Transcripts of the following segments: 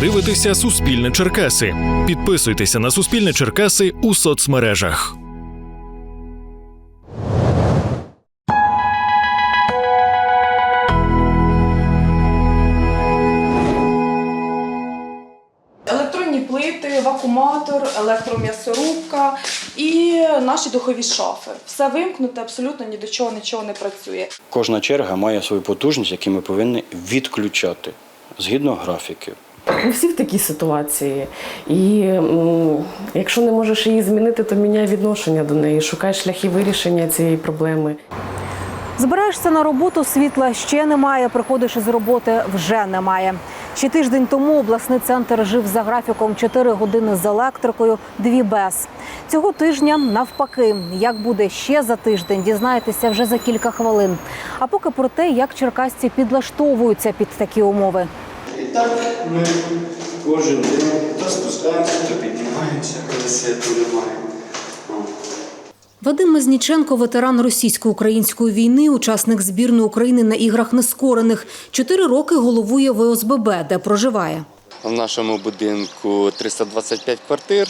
дивитеся Суспільне Черкаси. Підписуйтеся на Суспільне Черкаси у соцмережах. Електронні плити, вакууматор, електром'ясорубка і наші духові шафи. Все вимкнуте, абсолютно ні до чого нічого не працює. Кожна черга має свою потужність, яку ми повинні відключати згідно графіків. Ми всі в такій ситуації. І якщо не можеш її змінити, то міняй відношення до неї, шукай шляхи вирішення цієї проблеми. Збираєшся на роботу, світла ще немає. Приходиш із роботи вже немає. Ще тиждень тому обласний центр жив за графіком 4 години з електрикою, 2 без. Цього тижня навпаки, як буде ще за тиждень, дізнаєтеся вже за кілька хвилин. А поки про те, як черкасці підлаштовуються під такі умови. І так ми кожен день то спускаємося, то піднімаємося, коли світу немає. Вадим Мазніченко, ветеран російсько-української війни, учасник збірної України на іграх нескорених. Чотири роки головує ВОСББ, де проживає. В нашому будинку 325 квартир,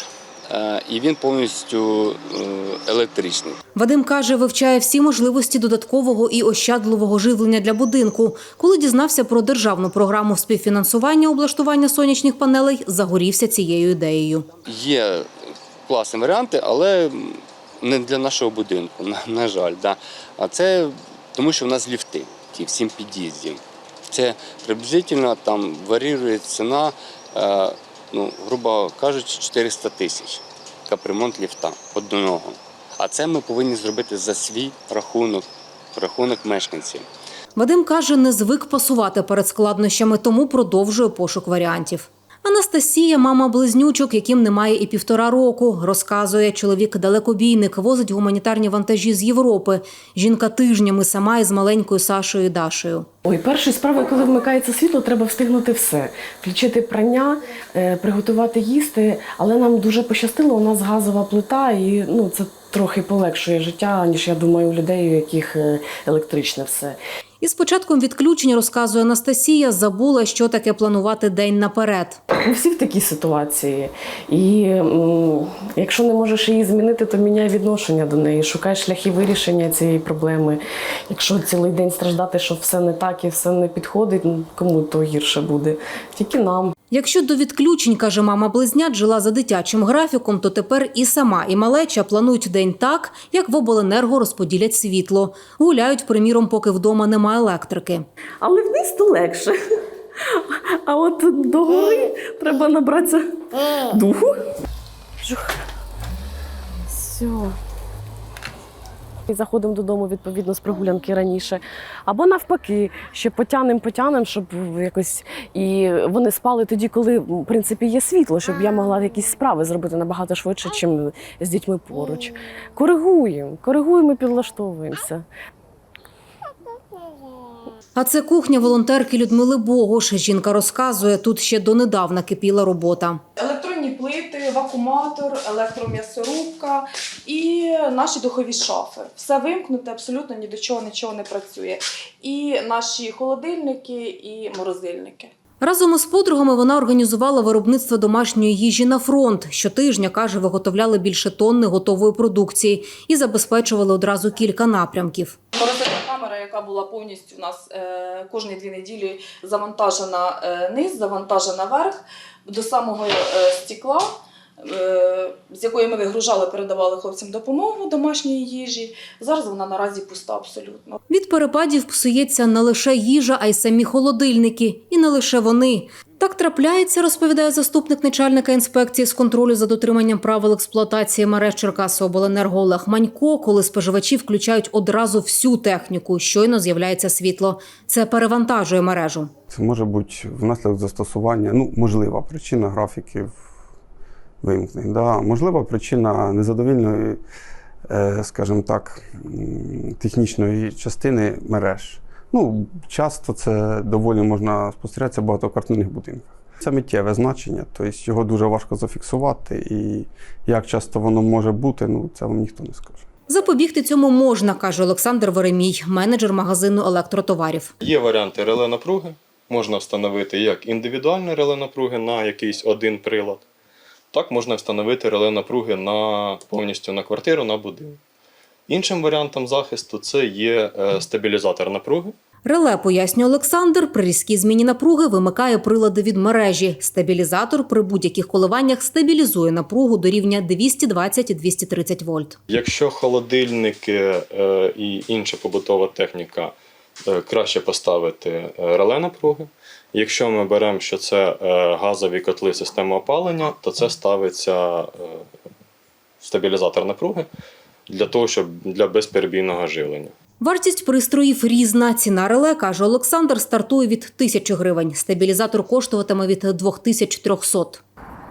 і він повністю е, електричний. Вадим каже, вивчає всі можливості додаткового і ощадливого живлення для будинку. Коли дізнався про державну програму співфінансування облаштування сонячних панелей, загорівся цією ідеєю. Є класні варіанти, але не для нашого будинку, на, на жаль. Да. А це тому, що в нас ліфти, ті в сім під'їздів. Це приблизительно там варіює ціна, е, ну, грубо кажучи, 400 тисяч капремонт ліфта одного. А це ми повинні зробити за свій рахунок, рахунок мешканців. Вадим каже, не звик пасувати перед складнощами, тому продовжує пошук варіантів. Анастасія, мама близнючок, яким немає і півтора року, розказує, чоловік далекобійник возить гуманітарні вантажі з Європи. Жінка тижнями сама із маленькою Сашою Дашею. Ой, першою справою, коли вмикається світло, треба встигнути все. Включити прання, е, приготувати їсти. Але нам дуже пощастило, у нас газова плита, і ну, це трохи полегшує життя, ніж я думаю, у людей, у яких е, електричне все. І з початком відключення, розказує Анастасія, забула, що таке планувати день наперед. Ми всі в такій ситуації. І якщо не можеш її змінити, то міняй відношення до неї, шукай шляхи вирішення цієї проблеми. Якщо цілий день страждати, що все не так і все не підходить, ну, кому то гірше буде. Тільки нам. Якщо до відключень, каже мама близнят, жила за дитячим графіком, то тепер і сама, і малеча планують день так, як в обленерго розподілять світло. Гуляють, приміром, поки вдома немає електрики. Але вниз то легше. А от до гори треба набратися духу. Жух. Все. І заходимо додому відповідно з прогулянки раніше. Або навпаки, що потянем, потянем, щоб якось і вони спали тоді, коли в принципі є світло, щоб я могла якісь справи зробити набагато швидше, ніж з дітьми поруч. Коригуємо, коригуємо і підлаштовуємося. А це кухня волонтерки Людмили Богуш. Жінка розказує, тут ще донедавна кипіла робота. Електронні плити, вакууматор, електром'ясорубка і наші духові шафи. Все вимкнуте, абсолютно ні до чого нічого не працює. І наші холодильники, і морозильники. Разом із подругами вона організувала виробництво домашньої їжі на фронт. Щотижня, каже, виготовляли більше тонни готової продукції і забезпечували одразу кілька напрямків. Яка була повністю у нас е, кожні дві неділі завантажена е, низ, завантажена верх до самого е, стекла, з якої ми вигружали, передавали хлопцям допомогу домашньої їжі. Зараз вона наразі пуста абсолютно. Від перепадів псується не лише їжа, а й самі холодильники. І не лише вони. Так трапляється, розповідає заступник начальника інспекції з контролю за дотриманням правил експлуатації мереж Черкасообленерго Олег Манько, коли споживачі включають одразу всю техніку, щойно з'являється світло. Це перевантажує мережу. Це може бути внаслідок застосування, ну, можлива причина графіків вимкнень. Да. Можлива причина незадовільної, е, скажімо так, технічної частини мереж. Ну, часто це доволі можна спостерігатися в багатоквартирних будинках. Це миттєве значення, тобто його дуже важко зафіксувати, і як часто воно може бути, ну це вам ніхто не скаже. Запобігти цьому можна, каже Олександр Веремій, менеджер магазину електротоварів. Є варіанти реле напруги, можна встановити як індивідуальне реле напруги на якийсь один прилад, так можна встановити реле напруги на, повністю на квартиру, на будинок. Іншим варіантом захисту це є е, стабілізатор напруги. Реле, пояснює Олександр, при різкій зміні напруги вимикає прилади від мережі. Стабілізатор при будь-яких коливаннях стабілізує напругу до рівня 220-230 вольт. Якщо холодильники е, і інша побутова техніка, е, краще поставити реле напруги. Якщо ми беремо, що це газові котли системи опалення, то це ставиться стабілізатор напруги для того, щоб для безперебійного живлення. Вартість пристроїв різна. Ціна реле, каже Олександр, стартує від тисячі гривень. Стабілізатор коштуватиме від 2300.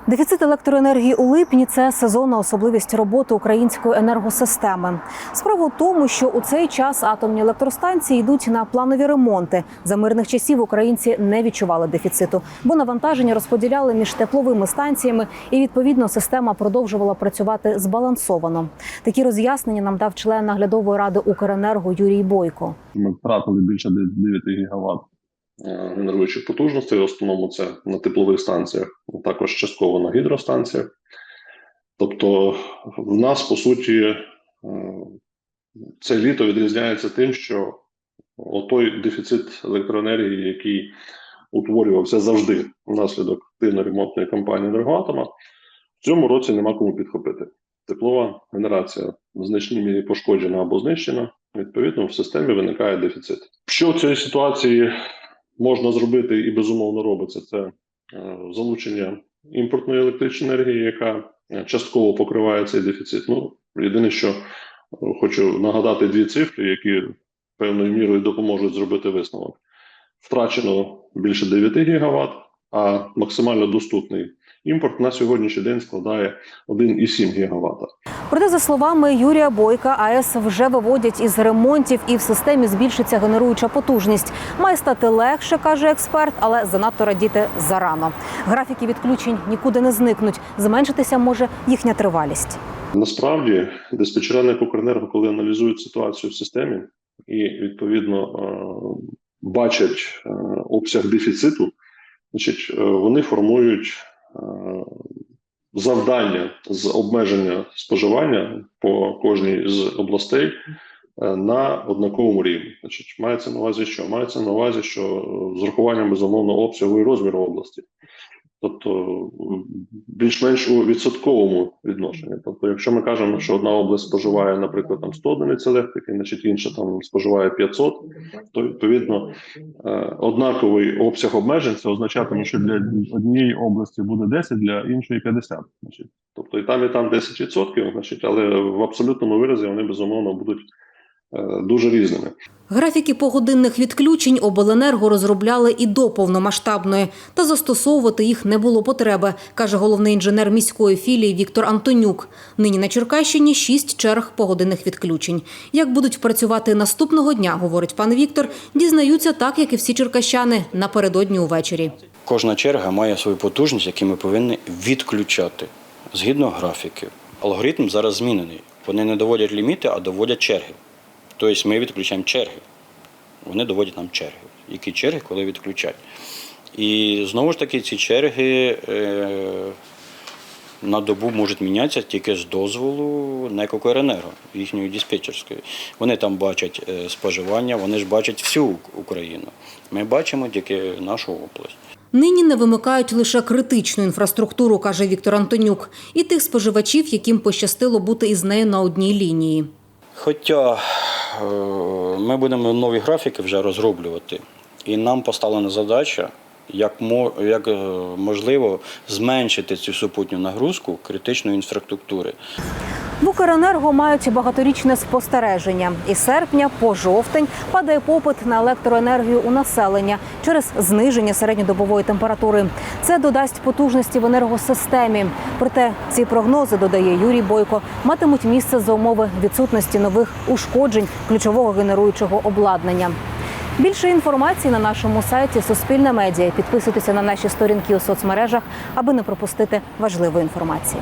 Дефіцит електроенергії у липні це сезонна особливість роботи української енергосистеми. Справа в тому, що у цей час атомні електростанції йдуть на планові ремонти. За мирних часів українці не відчували дефіциту, бо навантаження розподіляли між тепловими станціями, і відповідно система продовжувала працювати збалансовано. Такі роз'яснення нам дав член наглядової ради Укренерго Юрій Бойко. Ми втратили більше 9 гігават е, генеруючих потужностей. В основному це на теплових станціях, також частково на гідростанціях. Тобто, в нас по суті е, це літо відрізняється тим, що той дефіцит електроенергії, який утворювався завжди внаслідок активної ремонтної кампанії енергоатома, в цьому році нема кому підхопити. Теплова генерація в значній мірі пошкоджена або знищена. Відповідно, в системі виникає дефіцит. Що в цій ситуації можна зробити і безумовно робиться, це е, залучення імпортної електричної енергії, яка е, частково покриває цей дефіцит. Ну, єдине, що е, хочу нагадати дві цифри, які певною мірою допоможуть зробити висновок. Втрачено більше 9 гігават, а максимально доступний імпорт на сьогоднішній день складає 1,7 гігавата. Проте, за словами Юрія Бойка, АЕС вже виводять із ремонтів і в системі збільшиться генеруюча потужність. Має стати легше, каже експерт, але занадто радіти зарано. Графіки відключень нікуди не зникнуть. Зменшитися може їхня тривалість. Насправді, диспетчера НЕК «Укренерго», коли аналізують ситуацію в системі і відповідно е, бачать е, обсяг дефіциту, значить, е, вони формують е, завдання з обмеження споживання по кожній з областей е, на однаковому рівні. Значить, мається на увазі, що мається на увазі, що з урахуванням безумовно обсягу і розміру області. Тобто більш-менш у відсотковому відношенні. Тобто, якщо ми кажемо, що одна область споживає, наприклад, там 100 одиниць електрики, значить інша там споживає 500, то відповідно е, однаковий обсяг обмежень це означатиме, що для однієї області буде 10, для іншої 50. Значить, тобто і там, і там 10%, значить, але в абсолютному виразі вони безумовно будуть дуже різними. Графіки погодинних відключень обленерго розробляли і до повномасштабної, та застосовувати їх не було потреби, каже головний інженер міської філії Віктор Антонюк. Нині на Черкащині шість черг погодинних відключень. Як будуть працювати наступного дня, говорить пан Віктор, дізнаються так, як і всі черкащани напередодні увечері. Кожна черга має свою потужність, яку ми повинні відключати згідно графіків. Алгоритм зараз змінений. Вони не доводять ліміти, а доводять черги. Тобто ми відключаємо черги. Вони доводять нам черги. Які черги, коли відключать. І знову ж таки, ці черги е, на добу можуть мінятися тільки з дозволу НЕК «Укренерго», їхньої диспетчерської. Вони там бачать е, споживання, вони ж бачать всю Україну. Ми бачимо тільки нашу область. Нині не вимикають лише критичну інфраструктуру, каже Віктор Антонюк, і тих споживачів, яким пощастило бути із нею на одній лінії. Хоча ми будемо нові графіки вже розроблювати, і нам поставлена задача, як, як е, можливо зменшити цю супутню нагрузку критичної інфраструктури. В Укренерго мають багаторічне спостереження. Із серпня по жовтень падає попит на електроенергію у населення через зниження середньодобової температури. Це додасть потужності в енергосистемі. Проте ці прогнози, додає Юрій Бойко, матимуть місце за умови відсутності нових ушкоджень ключового генеруючого обладнання. Більше інформації на нашому сайті Суспільне медіа. Підписуйтеся на наші сторінки у соцмережах, аби не пропустити важливої інформації.